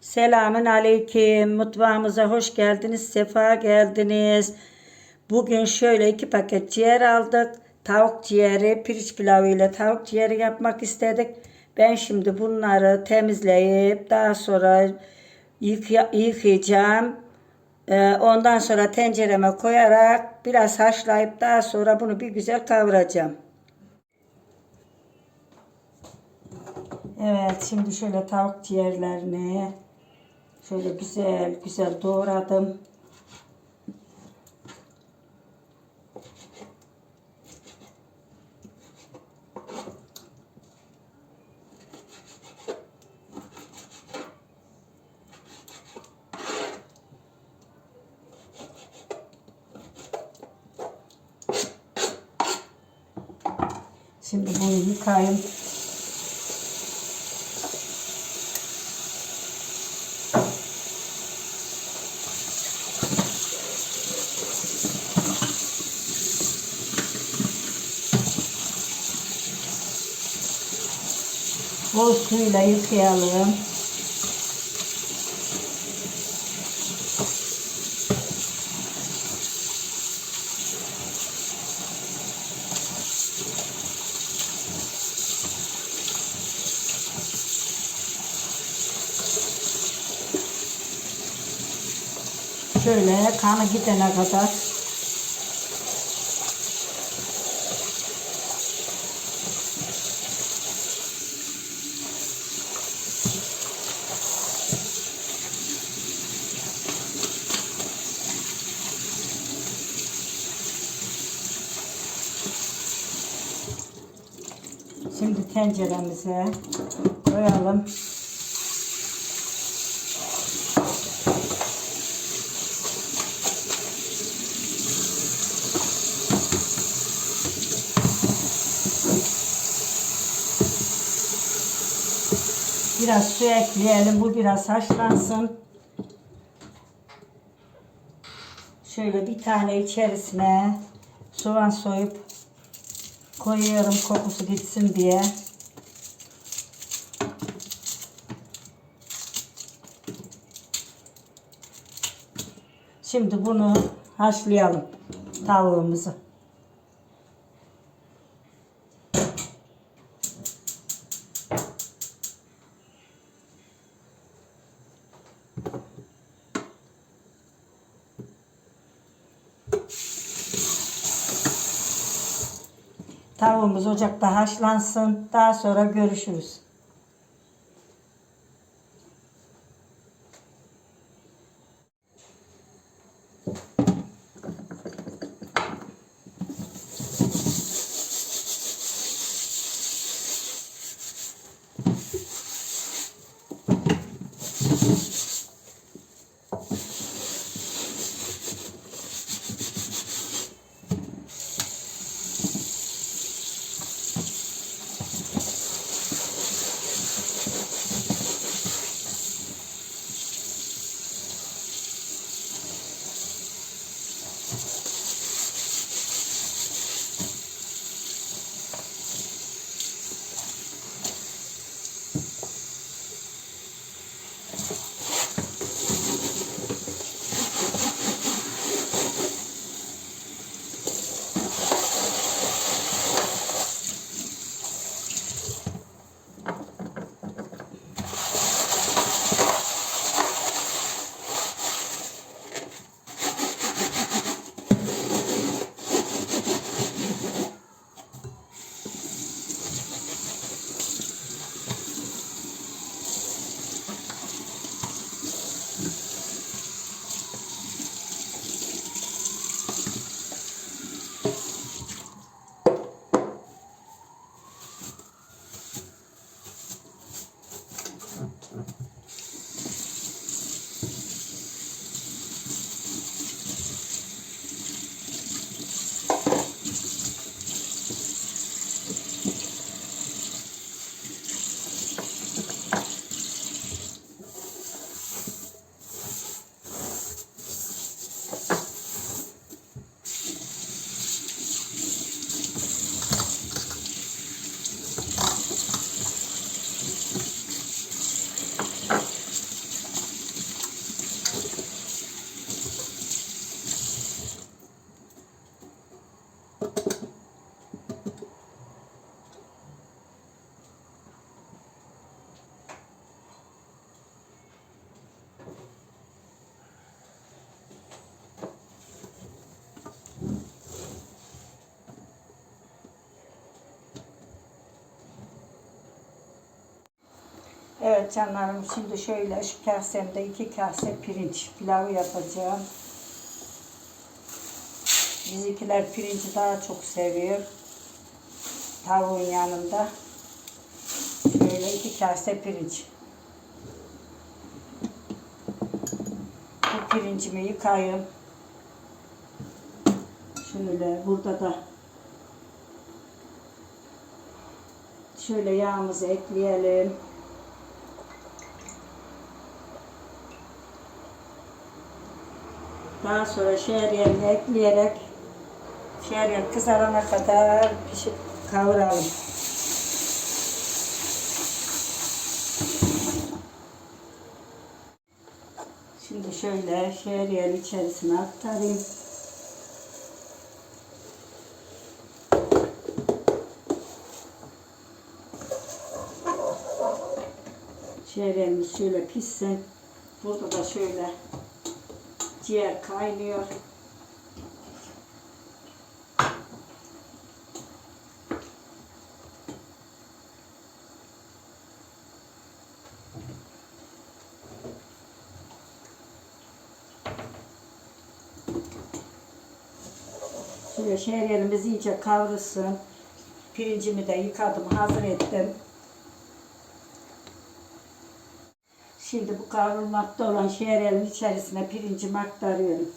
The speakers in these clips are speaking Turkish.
Selamün aleyküm. Mutfağımıza hoş geldiniz. Sefa geldiniz. Bugün şöyle iki paket ciğer aldık. Tavuk ciğeri, pirinç pilavı ile tavuk ciğeri yapmak istedik. Ben şimdi bunları temizleyip daha sonra yıkaya- yıkayacağım. Ee, Ondan sonra tencereme koyarak biraz haşlayıp daha sonra bunu bir güzel kavuracağım. Evet şimdi şöyle tavuk ciğerlerini şöyle güzel güzel doğradım. Şimdi bunu yıkayayım. Bol suyla yıkayalım. Şöyle kanı gidene kadar Şimdi tenceremize koyalım. Biraz su ekleyelim. Bu biraz haşlansın. Şöyle bir tane içerisine soğan soyup koyuyorum kokusu gitsin diye. Şimdi bunu haşlayalım tavuğumuzu. Tavuğumuz ocakta haşlansın. Daha sonra görüşürüz. Evet canlarım şimdi şöyle şu kasemde iki kase pirinç pilavı yapacağım. Bizimkiler pirinci daha çok seviyor. Tavuğun yanında. Şöyle iki kase pirinç. Bu pirincimi yıkayayım. Şöyle burada da şöyle yağımızı ekleyelim. Daha sonra şehriyeni ekleyerek şehriye kızarana kadar pişip kavuralım. Şimdi şöyle şehriyenin içerisine aktarayım. Şehriyemiz şöyle pişsin. Burada da şöyle ciğer kaynıyor. Şöyle şehriyelimiz iyice kavrulsun. Pirincimi de yıkadım, hazır ettim. Şimdi bu kavrulmakta olan şehriyelin içerisine pirincimi aktarıyorum.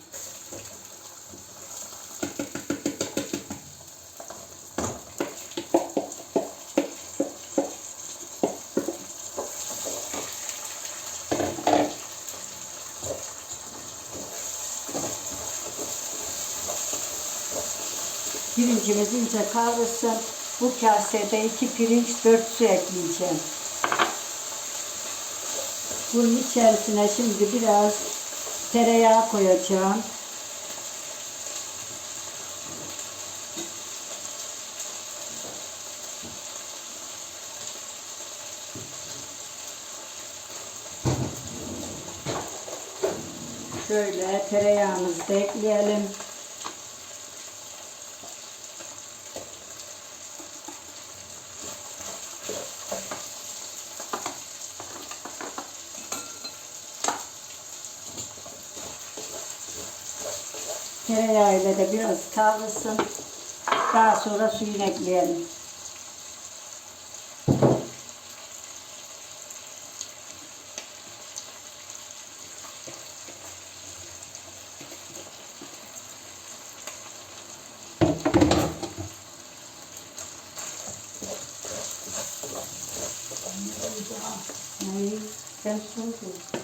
Pirincimiz iyice kavrulsun. Bu kasede iki pirinç, dört su ekleyeceğim. Bunun içerisine şimdi biraz tereyağı koyacağım. Şöyle tereyağımızı da ekleyelim. Tereyağı ile de biraz kavrulsun. Daha sonra suyunu ekleyelim. Ay, sen soğuk ol.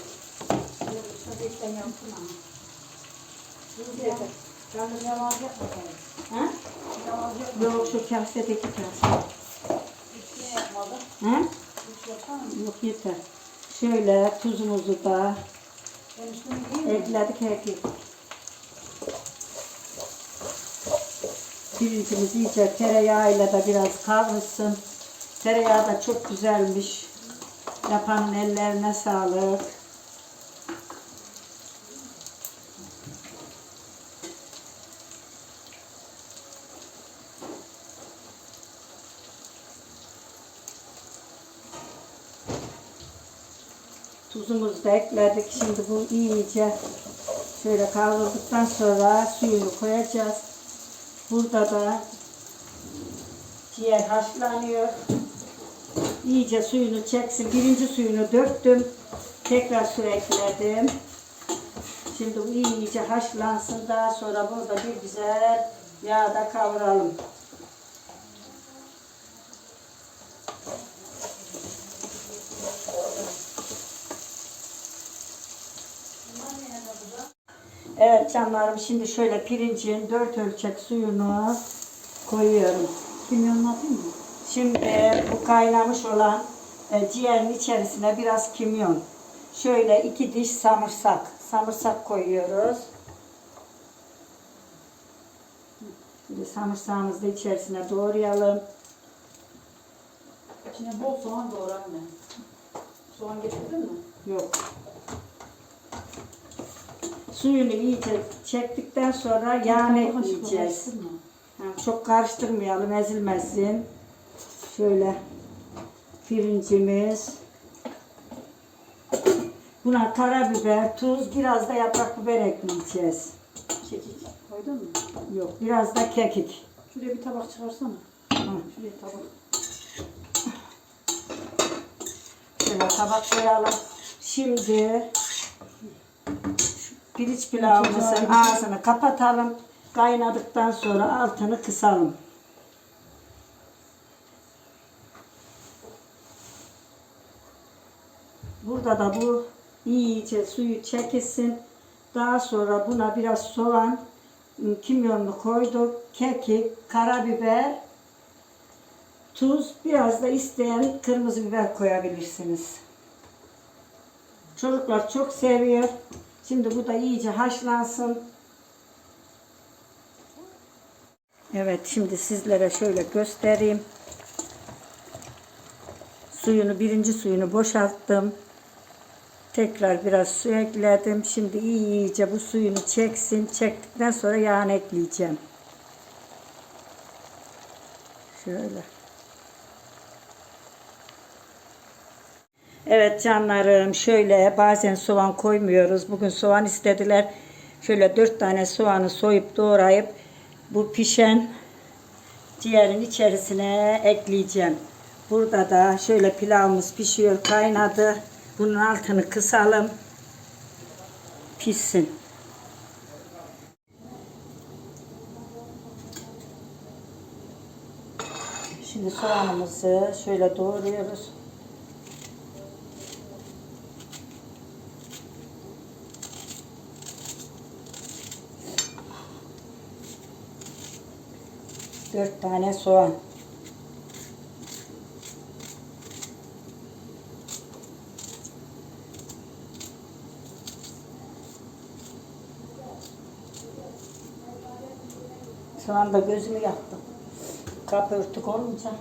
Sıcaktan yaptın ama. Ha? Yok şu kasedeki kase. Ha? Yok yeter. Şöyle tuzumuzu da ekledik ekledik. Pirincimiz iyice tereyağıyla da biraz kavrulsun. Tereyağı da çok güzelmiş. Yapanın ellerine sağlık. Da ekledik. Şimdi bu iyice şöyle kavrulduktan sonra suyunu koyacağız. Burada da ciğer haşlanıyor. İyice suyunu çeksin. Birinci suyunu döktüm. Tekrar su ekledim. Şimdi bu iyice haşlansın. Daha sonra burada bir güzel yağda kavuralım. Evet canlarım şimdi şöyle pirincin dört ölçek suyunu koyuyorum. Kimyonun atayım mı? Şimdi bu kaynamış olan e, ciğerin içerisine biraz kimyon. Şöyle iki diş samırsak. Samırsak koyuyoruz. Şimdi samırsağımızı da içerisine doğrayalım. İçine bol soğan doğra anne. Soğan getirdin mi? Yok. Suyunu iyice çektikten sonra yağını ekleyeceğiz. Ha, Çok karıştırmayalım ezilmesin. Şöyle pirincimiz. Buna karabiber, tuz, biraz da yaprak biber ekleyeceğiz. Kekik koydun mu? Yok, biraz da kekik. Şuraya bir tabak çıkarsana. Hı. Şuraya tabak. Şöyle tabak koyalım. Şimdi şu pirinç pilavımızın ağzını kapatalım. Kaynadıktan sonra altını kısalım. Burada da bu iyice suyu çekilsin. Daha sonra buna biraz soğan, kimyonlu koyduk, kekik, karabiber, tuz, biraz da isteyen kırmızı biber koyabilirsiniz. Çocuklar çok seviyor. Şimdi bu da iyice haşlansın. Evet şimdi sizlere şöyle göstereyim. Suyunu birinci suyunu boşalttım. Tekrar biraz su ekledim. Şimdi iyice bu suyunu çeksin. Çektikten sonra yağını ekleyeceğim. Şöyle. Evet canlarım şöyle bazen soğan koymuyoruz. Bugün soğan istediler. Şöyle dört tane soğanı soyup doğrayıp bu pişen ciğerin içerisine ekleyeceğim. Burada da şöyle pilavımız pişiyor kaynadı. Bunun altını kısalım. Pişsin. Şimdi soğanımızı şöyle doğruyoruz. Dört tane soğan. Soğan da gözümü yaktı. Kapı örtük olunca.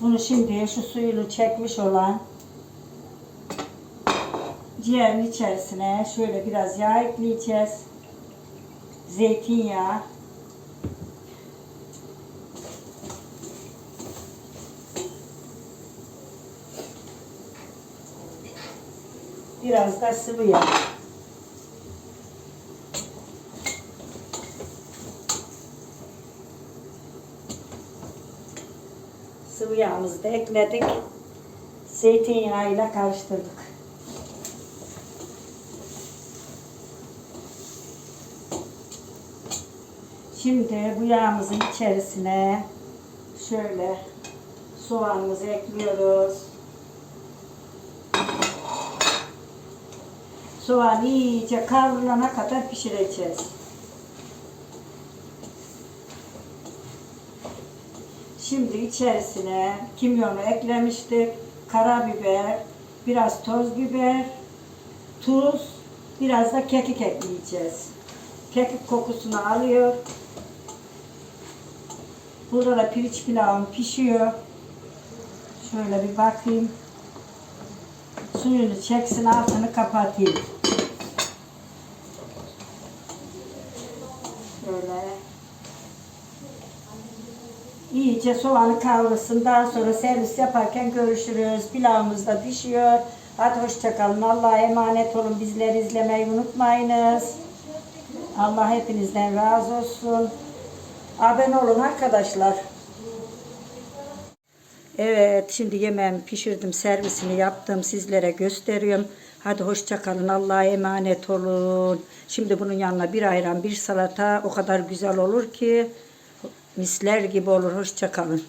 Bunu şimdi şu suyunu çekmiş olan ciğerin içerisine şöyle biraz yağ ekleyeceğiz. Zeytinyağı. Biraz da sıvı yağ. Sıvı yağımızı da ekledik. Zeytinyağıyla karıştırdık. Şimdi bu yağımızın içerisine şöyle soğanımızı ekliyoruz. Soğan iyice kavrulana kadar pişireceğiz. Şimdi içerisine kimyonu eklemiştik. Karabiber, biraz toz biber, tuz, biraz da kekik ekleyeceğiz. Kekik kokusunu alıyor. Burada da pirinç pilavım pişiyor. Şöyle bir bakayım. Suyunu çeksin altını kapatayım. Şöyle. İyice soğanı kavrulsun. Daha sonra servis yaparken görüşürüz. Pilavımız da pişiyor. Hadi hoşçakalın. Allah'a emanet olun. Bizleri izlemeyi unutmayınız. Allah hepinizden razı olsun. Abone olun arkadaşlar. Evet, şimdi yemeğimi pişirdim, servisini yaptım, sizlere gösteriyorum. Hadi hoşça kalın, Allah'a emanet olun. Şimdi bunun yanına bir ayran, bir salata o kadar güzel olur ki misler gibi olur. Hoşça kalın.